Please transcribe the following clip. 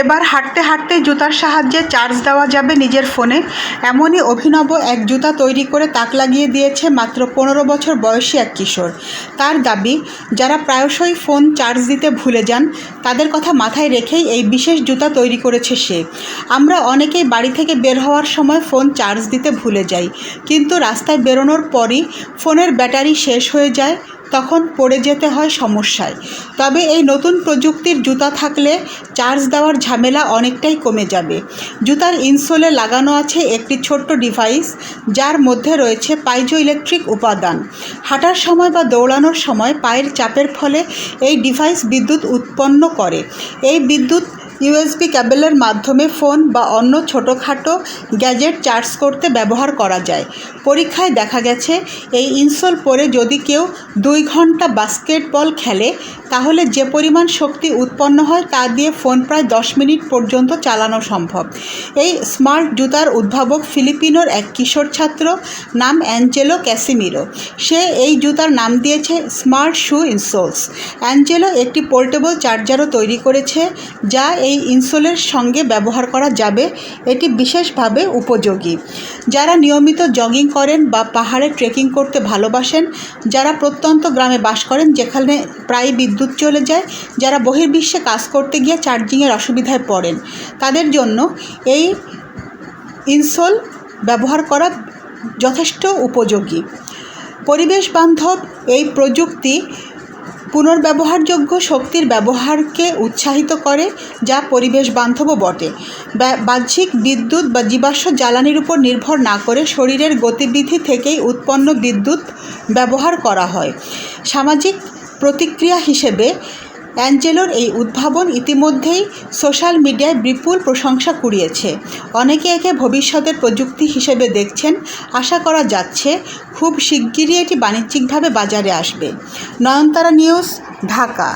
এবার হাঁটতে হাঁটতে জুতার সাহায্যে চার্জ দেওয়া যাবে নিজের ফোনে। এমনই অভিনব এক জুতা তৈরি করে তাক লাগিয়ে দিয়েছে মাত্র পনেরো বছর বয়সী এক কিশোর। তার দাবি, যারা প্রায়শই ফোন চার্জ দিতে ভুলে যান, তাদের কথা মাথায় রেখেই এই বিশেষ জুতা তৈরি করেছে সে। আমরা অনেকেই বাড়ি থেকে বের হওয়ার সময় ফোন চার্জ দিতে ভুলে যাই, কিন্তু রাস্তায় বেরোনোর পরই ফোনের ব্যাটারি শেষ হয়ে যায় তখন পড়ে যেতে হয় সমস্যায়। তবে এই নতুন প্রযুক্তির জুতা থাকলে চার্জ দেওয়ার ঝামেলা অনেকটাই কমে যাবে। জুতার ইনসোলে লাগানো আছে একটি ছোট্ট ডিভাইস, যার মধ্যে রয়েছে পাইজো ইলেকট্রিক উপাদান। হাঁটার সময় বা দৌড়ানোর সময় পায়ের চাপের ফলে এই ডিভাইস বিদ্যুৎ উৎপন্ন করে। এই বিদ্যুৎ ইউএসবি ক্যাবেলের মাধ্যমে ফোন বা অন্য ছোটোখাটো গ্যাজেট চার্জ করতে ব্যবহার করা যায়। পরীক্ষায় দেখা গেছে, এই ইনসোল পরে যদি কেউ দুই ঘণ্টা বাস্কেটবল খেলে, তাহলে যে পরিমাণ শক্তি উৎপন্ন হয় তা দিয়ে ফোন প্রায় দশ মিনিট পর্যন্ত চালানো সম্ভব। এই স্মার্ট জুতার উদ্ভাবক ফিলিপিনোর এক কিশোর ছাত্র নাম অ্যাঞ্জেলো ক্যাসিমিরো। সে এই জুতার নাম দিয়েছে স্মার্ট শু ইনসোলস অ্যাঞ্জেলো একটি পোর্টেবল চার্জারও তৈরি করেছে, যা এই ইনসোলের সঙ্গে ব্যবহার করা যাবে, এটি বিশেষভাবে উপযোগী। যারা নিয়মিত জগিং করেন বা পাহাড়ে ট্রেকিং করতে ভালোবাসেন, যারা প্রত্যন্ত গ্রামে বাস করেন, যেখানে প্রায় বিদ্যুৎ চলে যায়, যারা বহির্বিশ্বে কাজ করতে গিয়ে চার্জিংয়ের অসুবিধায় পড়েন, তাদের জন্য এই ইনসোল ব্যবহার করা যথেষ্ট উপযোগী। পরিবেশ বান্ধব এই প্রযুক্তি পুনর্ব্যবহারযোগ্য শক্তির ব্যবহারকে উৎসাহিত করে, যা পরিবেশ বান্ধবও বটে। বাহ্যিক বিদ্যুৎ বা জীবাশ্ম জ্বালানির উপর নির্ভর না করে শরীরের গতিবিধি থেকেই উৎপন্ন বিদ্যুৎ ব্যবহার করা হয়। সামাজিক প্রতিক্রিয়া হিসেবে অ্যাঞ্জেলোর এই উদ্ভাবন ইতিমধ্যেই সোশ্যাল মিডিয়ায় বিপুল প্রশংসা কুড়িয়েছে। অনেকে একে ভবিষ্যতের প্রযুক্তি হিসেবে দেখছেন। আশা করা যাচ্ছে, খুব শিগগিরই এটি বাণিজ্যিকভাবে বাজারে আসবে। নয়নতারা নিউজ, ঢাকা।